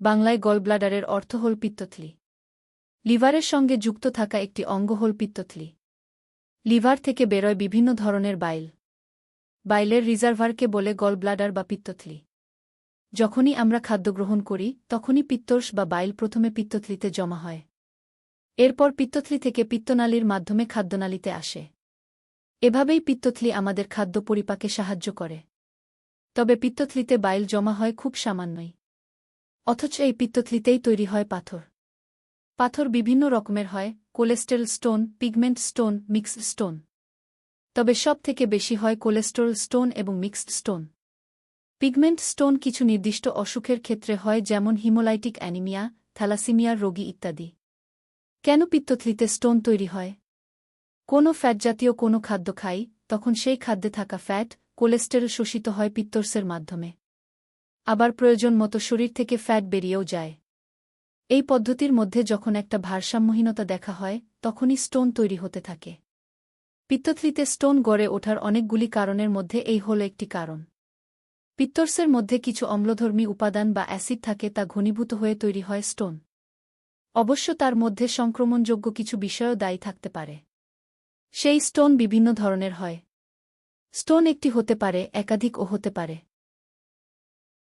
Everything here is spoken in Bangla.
বাংলায় গলব্লাডারের অর্থ হল পিত্তথলি লিভারের সঙ্গে যুক্ত থাকা একটি অঙ্গ হল পিত্তথলি লিভার থেকে বেরোয় বিভিন্ন ধরনের বাইল। বাইলের রিজার্ভারকে বলে গলব্লাডার বা পিত্তথলি। যখনই আমরা খাদ্য গ্রহণ করি, তখনই পিত্তর্ষ বা বাইল প্রথমে পিত্তথলিতে জমা হয়। এরপর পিত্তথলি থেকে পিত্তনালীর মাধ্যমে খাদ্যনালীতে আসে। এভাবেই পিত্তথলি আমাদের খাদ্য পরিপাকে সাহায্য করে। তবে পিত্তথলিতে বাইল জমা হয় খুব সামান্যই। অথচ এই পিত্তথলিতেই তৈরি হয় পাথর। পাথর বিভিন্ন রকমের হয়, cholesterol stone, pigment stone, mixed stone. তবে সব থেকে বেশি হয় কোলেস্টেরল স্টোন এবং মিক্সড স্টোন। পিগমেন্ট স্টোন কিছু নির্দিষ্ট অসুখের ক্ষেত্রে হয় যেমন হিমোলাইটিক অ্যানিমিয়া থ্যালাসিমিয়ার রোগী ইত্যাদি। কেন পিত্তথলিতে স্টোন তৈরি হয়? কোনো ফ্যাট জাতীয় কোনো খাদ্য খাই, তখন সেই খাদ্যে থাকা ফ্যাট, কোলেস্টেরল শোষিত হয় পিত্তর্সের মাধ্যমে। আবার প্রয়োজন মতো শরীর থেকে ফ্যাট বেরিয়েও যায়। এই পদ্ধতির মধ্যে যখন একটা ভারসাম্যহীনতা দেখা হয়, তখনই স্টোন তৈরি হতে থাকে। পিত্তথলিতে স্টোন গড়ে ওঠার অনেকগুলি কারণের মধ্যে এই হল একটি কারণ। পিত্তর্সের মধ্যে কিছু অম্লধর্মী উপাদান বা অ্যাসিড থাকে তা ঘনীভূত হয়ে তৈরি হয় স্টোন। অবশ্য তার মধ্যে সংক্রমণযোগ্য কিছু বিষয়ও দায়ী থাকতে পারে। সেই স্টোন বিভিন্ন ধরনের হয়। স্টোন একটি হতে পারে, একাধিক ও হতে পারে।